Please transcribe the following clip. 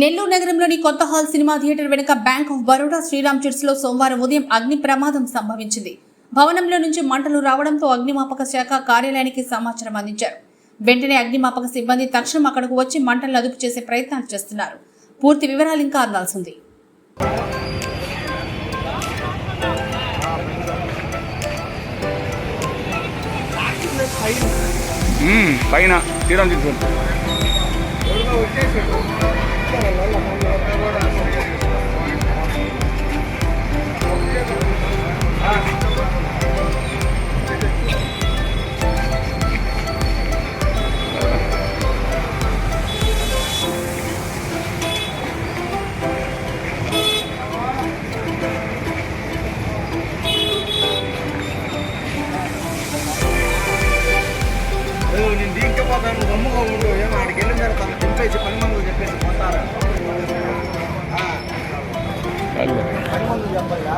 నెల్లూరు నగరంలోని కొత్త hall cinema theatre వెనుక బ్యాంక్ ఆఫ్ బరోడా శ్రీరామ్ చర్చిలో సోమవారం ఉదయం అగ్ని ప్రమాదం సంభవించింది. భవనంలో నుంచి మంటలు రావడంతో అగ్నిమాపక శాఖ కార్యాలయానికి సమాచారం అందించారు. వెంటనే అగ్నిమాపక సిబ్బంది తక్షణం అక్కడకు వచ్చి మంటలను అదుపు చేసే ప్రయత్నాలు చేస్తున్నారు. పూర్తి వివరాలు ఇంకా అందాల్సింది పైన శ్రీరామ్ చిట్స్. నువ్వు నేను దీనికి పోతాను నువ్వు గమ్ముగా ఉండు ఏమో ఆడికి వెళ్ళిన తర్వాత అలా దింపేసి పని మందులు చెప్పేసి పోతారా ఆ, పని మందులు చెప్పయ్యా